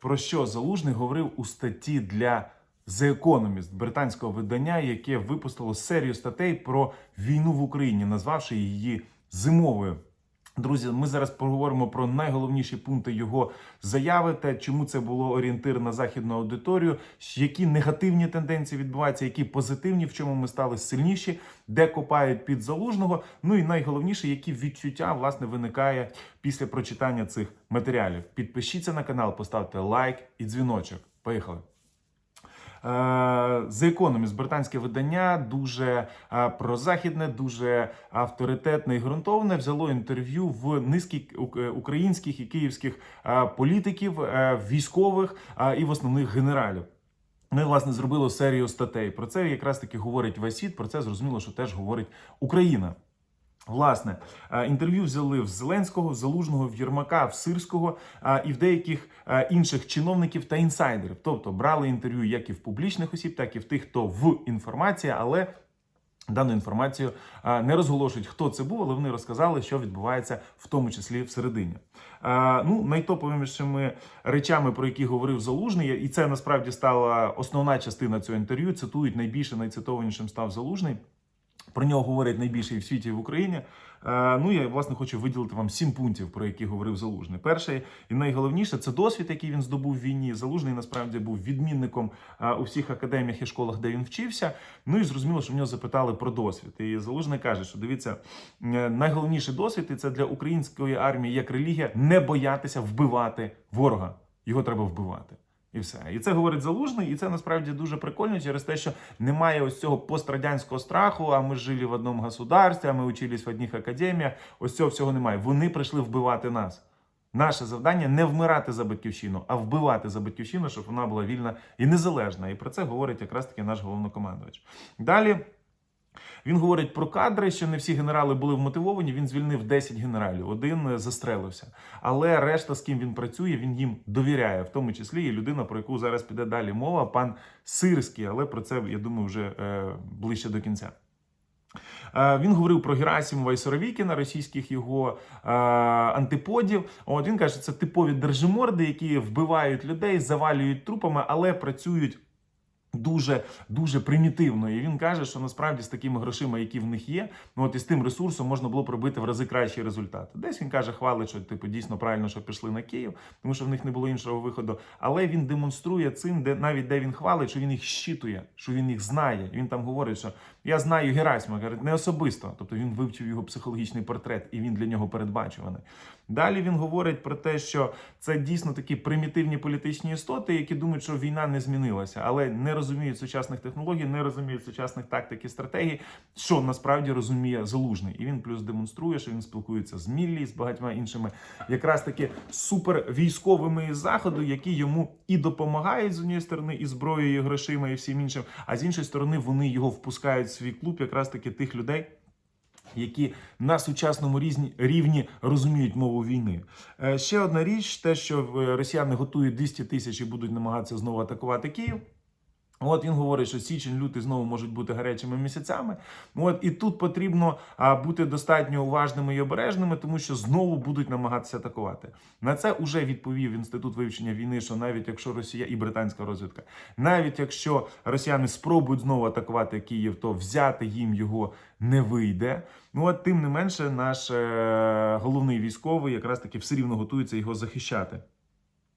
про що Залужний говорив у статті для The Economist, британського видання, яке випустило серію статей про війну в Україні, назвавши її зимовою. Друзі, ми зараз поговоримо про найголовніші пункти його заяви та чому це було орієнтир на західну аудиторію, які негативні тенденції відбуваються, які позитивні, в чому ми стали сильніші, де копають під залужного. Ну і найголовніше, які відчуття власне виникає після прочитання цих матеріалів. Підпишіться на канал, поставте лайк і дзвіночок. Поїхали. Е, The Economist, британське видання, дуже е, прозахідне, дуже авторитетне і ґрунтовне. Взяло інтерв'ю в низки українських і київських е, політиків, е, військових е, і в основних генералів. Ми, власне, зробили серію статей. Про це якраз таки говорить весь світ. Про це зрозуміло, що теж говорить Україна. Власне, е, інтерв'ю взяли в Зеленського, в Залужного, в Єрмака, в Сирського е, і в деяких е, інших чиновників та інсайдерів. Тобто брали інтерв'ю як і в публічних осіб, так і в тих, хто в інформації, але дану інформацію не розголошують, хто це був, але вони розказали, що відбувається в тому числі всередині. Ну, найтоповішими речами, про які говорив Залужний, і це насправді стала основна частина цього інтерв'ю. Цитують найбільше найцитованішим став Залужний. Про нього говорять найбільше і в світі, і в Україні. Е, Ну, я власне хочу виділити вам сім пунктів, про які говорив Залужний. Перший і найголовніше це досвід, який він здобув в війні. Залужний насправді був відмінником е, у всіх академіях і школах, де він вчився. Ну і зрозуміло, що в нього запитали про досвід. І Залужний каже, що дивіться, е, найголовніший досвід і це для української армії як релігія не боятися вбивати ворога. Його треба вбивати. І все. І це говорить залужний, і це насправді дуже прикольно через те, що немає ось цього пострадянського страху. А ми жили в одному государстві, а ми учились в одних академіях. Ось цього всього немає. Вони прийшли вбивати нас. Наше завдання не вмирати за батьківщину, а вбивати за батьківщину, щоб вона була вільна і незалежна. І про це говорить якраз таки наш головнокомандувач. Далі. Він говорить про кадри, що не всі генерали були вмотивовані. Він звільнив 10 генералів, один е, застрелився. Але решта, з ким він працює, він їм довіряє, в тому числі і людина, про яку зараз піде далі мова, пан Сирський. Але про це я думаю вже е, ближче до кінця. Е, Він говорив про Герасимова і Соровікіна, російських його е, антиподів. От він каже, що це типові держиморди, які вбивають людей, завалюють трупами, але працюють. Дуже дуже примітивно, і він каже, що насправді з такими грошима, які в них є, ну от із тим ресурсом можна було б робити в рази кращі результати. Десь він каже, хвалить, що типу дійсно правильно, що пішли на Київ, тому що в них не було іншого виходу. Але він демонструє цим, де навіть де він хвалить, що він їх щитує, що він їх знає. І він там говорить, що я знаю Герасима, каже, не особисто. Тобто він вивчив його психологічний портрет, і він для нього передбачуваний. Далі він говорить про те, що це дійсно такі примітивні політичні істоти, які думають, що війна не змінилася, але не розуміють сучасних технологій, не розуміють сучасних тактик і стратегій, що насправді розуміє залужний. І він плюс демонструє, що він спілкується з Міллі, з багатьма іншими, якраз таки супервійськовими із заходу, які йому і допомагають з однієї сторони, і зброєю, і грошима, і всім іншим. А з іншої сторони, вони його впускають в свій клуб, якраз таки тих людей які на сучасному різні, рівні розуміють мову війни. Е, Ще одна річ: те, що е, росіяни готують 200 тисяч і будуть намагатися знову атакувати Київ. От він говорить, що січень, лютий знову можуть бути гарячими місяцями. От і тут потрібно а, бути достатньо уважними і обережними, тому що знову будуть намагатися атакувати. На це вже відповів інститут вивчення війни, що навіть якщо Росія і британська розвідка, навіть якщо росіяни спробують знову атакувати Київ, то взяти їм його не вийде. Ну от тим не менше, наш е, головний військовий якраз таки все рівно готується його захищати.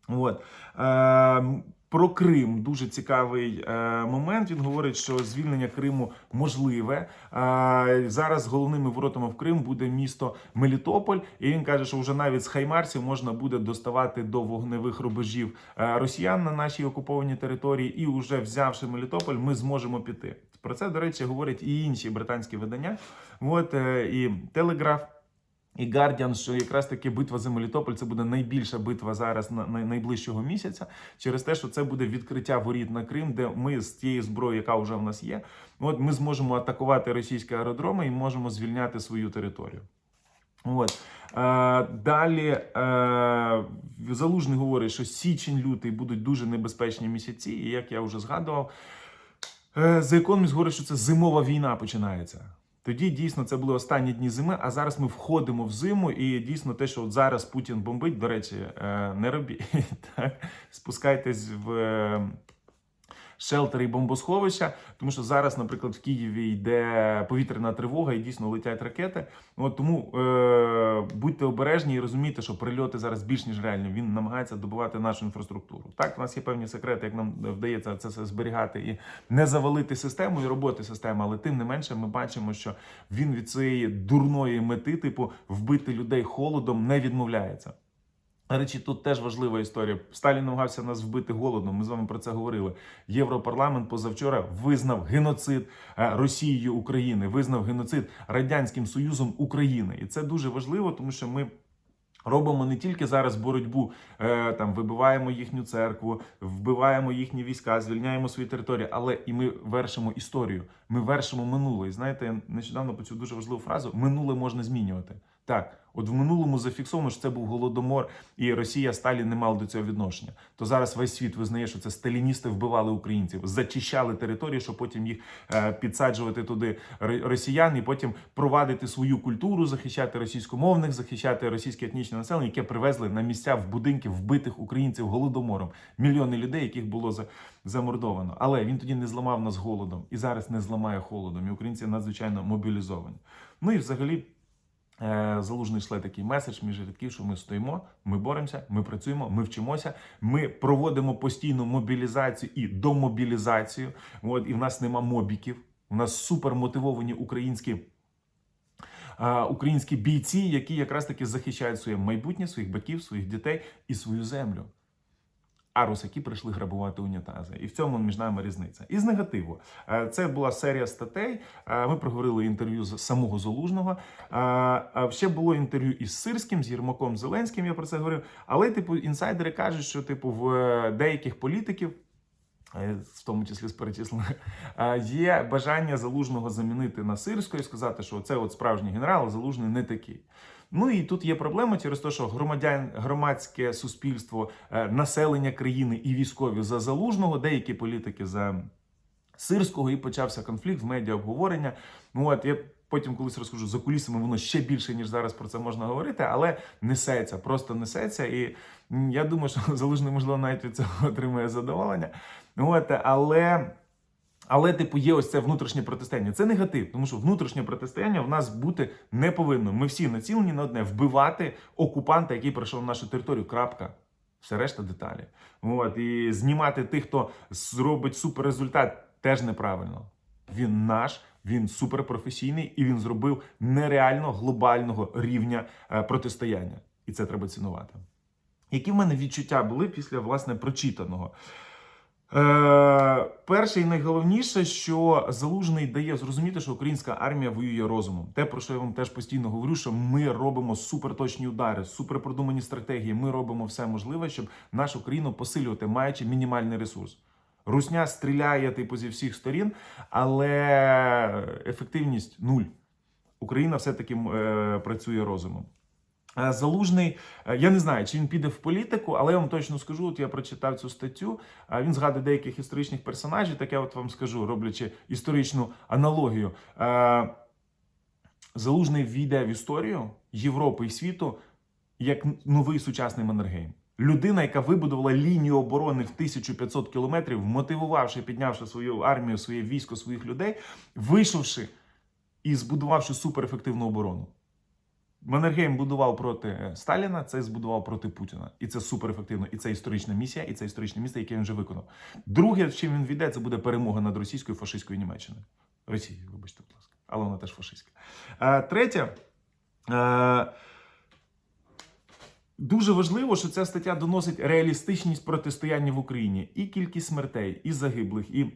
От. Е, про Крим дуже цікавий е, момент. Він говорить, що звільнення Криму можливе. Е, зараз головними воротами в Крим буде місто Мелітополь. І він каже, що вже навіть з Хаймарсів можна буде доставати до вогневих рубежів е, росіян на нашій окупованій території. І вже взявши Мелітополь, ми зможемо піти. Про це, до речі, говорять і інші британські видання. От е, і Телеграф. І Guardian, що якраз таки битва за Мелітополь це буде найбільша битва зараз на, на найближчого місяця, через те, що це буде відкриття воріт на Крим, де ми з тією зброєю, яка вже в нас є, от ми зможемо атакувати російські аеродроми і можемо звільняти свою територію. От. Е, далі е, Залужний говорить, що січень-лютий будуть дуже небезпечні місяці, і як я вже згадував, е, The Economist говорить, що це зимова війна починається. Тоді дійсно це були останні дні зими. А зараз ми входимо в зиму, і дійсно те, що от зараз Путін бомбить, до речі, е, не робіть так. Спускайтесь в. Шелтери і бомбосховища, тому що зараз, наприклад, в Києві йде повітряна тривога і дійсно летять ракети. От тому е, будьте обережні і розумійте, що прильоти зараз більш ніж реальні. Він намагається добувати нашу інфраструктуру. Так, у нас є певні секрети, як нам вдається це все зберігати і не завалити систему і роботи системи, але тим не менше ми бачимо, що він від цієї дурної мети, типу вбити людей холодом, не відмовляється. До речі, тут теж важлива історія. Сталін намагався нас вбити голодом. Ми з вами про це говорили. Європарламент позавчора визнав геноцид е, Росією України, визнав геноцид Радянським Союзом України. І це дуже важливо, тому що ми. Робимо не тільки зараз боротьбу, е, там вибиваємо їхню церкву, вбиваємо їхні війська, звільняємо свої території, але і ми вершимо історію. Ми вершимо минуле. І знаєте, я нещодавно почув дуже важливу фразу: минуле можна змінювати. Так, от в минулому зафіксовано, що це був голодомор, і Росія Сталін не мав до цього відношення. То зараз весь світ визнає, що це сталіністи вбивали українців, зачищали території, щоб потім їх е, підсаджувати туди росіян, і потім провадити свою культуру, захищати російськомовних, захищати російське етнічне населення, яке привезли на місця в будинки вбитих українців голодомором. Мільйони людей, яких було за, замордовано. Але він тоді не зламав нас голодом і зараз не зламає холодом. І українці надзвичайно мобілізовані. Ну і взагалі. Е, Залужний шле такий меседж між рядків, що ми стоїмо, ми боремося, ми працюємо, ми вчимося, ми проводимо постійну мобілізацію і домобілізацію. От і в нас нема мобіків. У нас супермотивовані українські. е, Українські бійці, які якраз таки захищають своє майбутнє, своїх батьків, своїх дітей і свою землю. А русаки прийшли грабувати унітази. І в цьому між нами різниця. І з негативу. Е, Це була серія статей. Е, Ми проговорили інтерв'ю з самого Залужного. Е, Ще було інтерв'ю із Сирським, з Єрмаком Зеленським. Я про це говорив. Але, типу, інсайдери кажуть, що типу в деяких політиків. В тому числі з перечислених, е, є бажання залужного замінити на сирського і сказати, що це от справжній генерал, а залужний не такий. Ну і тут є проблема через те, що громадян, громадське суспільство, е, населення країни і військові за залужного, деякі політики за сирського, і почався конфлікт в медіа обговорення. Ну от я потім колись розкажу за кулісами, воно ще більше ніж зараз про це можна говорити, але несеться, просто несеться. І я думаю, що залужний можливо навіть від цього отримує задоволення. Ну от, але. Але, типу, є ось це внутрішнє протистояння. Це негатив, тому що внутрішнє протистояння в нас бути не повинно. Ми всі націлені на одне вбивати окупанта, який прийшов на нашу територію. Крапка. Все решта деталі. От і знімати тих, хто зробить суперрезультат, теж неправильно. Він наш, він суперпрофесійний і він зробив нереально глобального рівня е, протистояння. І це треба цінувати. Які в мене відчуття були після власне прочитаного? Е, перше і найголовніше, що залужний дає зрозуміти, що українська армія воює розумом. Те, про що я вам теж постійно говорю, що ми робимо суперточні удари, суперпродумані стратегії. Ми робимо все можливе, щоб нашу країну посилювати, маючи мінімальний ресурс. Русня стріляє типу зі всіх сторін, але ефективність нуль. Україна все-таки е, працює розумом. Е, Залужний, е, я не знаю, чи він піде в політику, але я вам точно скажу. От я прочитав цю статтю. е, Він згадує деяких історичних персонажів. Так я от вам скажу, роблячи історичну аналогію. Залужний війде в історію Європи і світу як новий сучасний Маннергейм. Людина, яка вибудувала лінію оборони в 1500 кілометрів, мотивувавши, піднявши свою армію, своє військо, своїх людей, вийшовши і збудувавши суперефективну оборону. Маннергейм будував проти е, Сталіна, це збудував проти Путіна. І це суперефективно. І це історична місія, і це історичне місце, яке він вже виконав. Друге, в чим він війде, це буде перемога над російською фашистською Німеччиною. Росією, вибачте, будь ласка. Але вона теж фашистська. Е, третє. Е, Дуже важливо, що ця стаття доносить реалістичність протистояння в Україні, і кількість смертей, і загиблих, і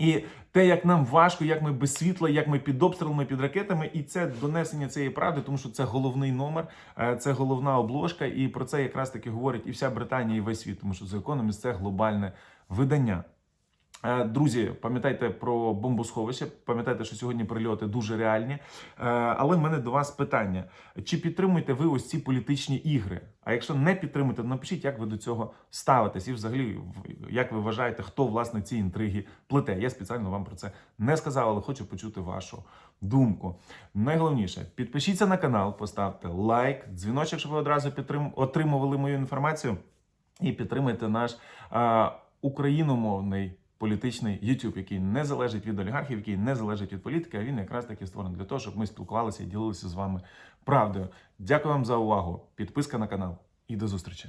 і те, як нам важко, як ми без світла, як ми під обстрілами, під ракетами, і це донесення цієї правди, тому що це головний номер, е, це головна обложка, і про це якраз таки говорить і вся Британія, і весь світ, тому що The Economist – це глобальне видання. Е, Друзі, пам'ятайте про бомбосховище, пам'ятайте, що сьогодні прильоти дуже реальні. Е, Але в мене до вас питання: чи підтримуєте ви ось ці політичні ігри? А якщо не підтримуєте, напишіть, як ви до цього ставитесь, і взагалі, як ви вважаєте, хто власне ці інтриги плете? Я спеціально вам про це не сказав, але хочу почути вашу думку. Найголовніше, підпишіться на канал, поставте лайк, дзвіночок, щоб ви одразу підтрим... отримували мою інформацію, і підтримайте наш а, україномовний політичний YouTube, який не залежить від олігархів, який не залежить від політики, а він якраз таки створений для того, щоб ми спілкувалися і ділилися з вами правдою. Дякую вам за увагу. Підписка на канал і до зустрічі.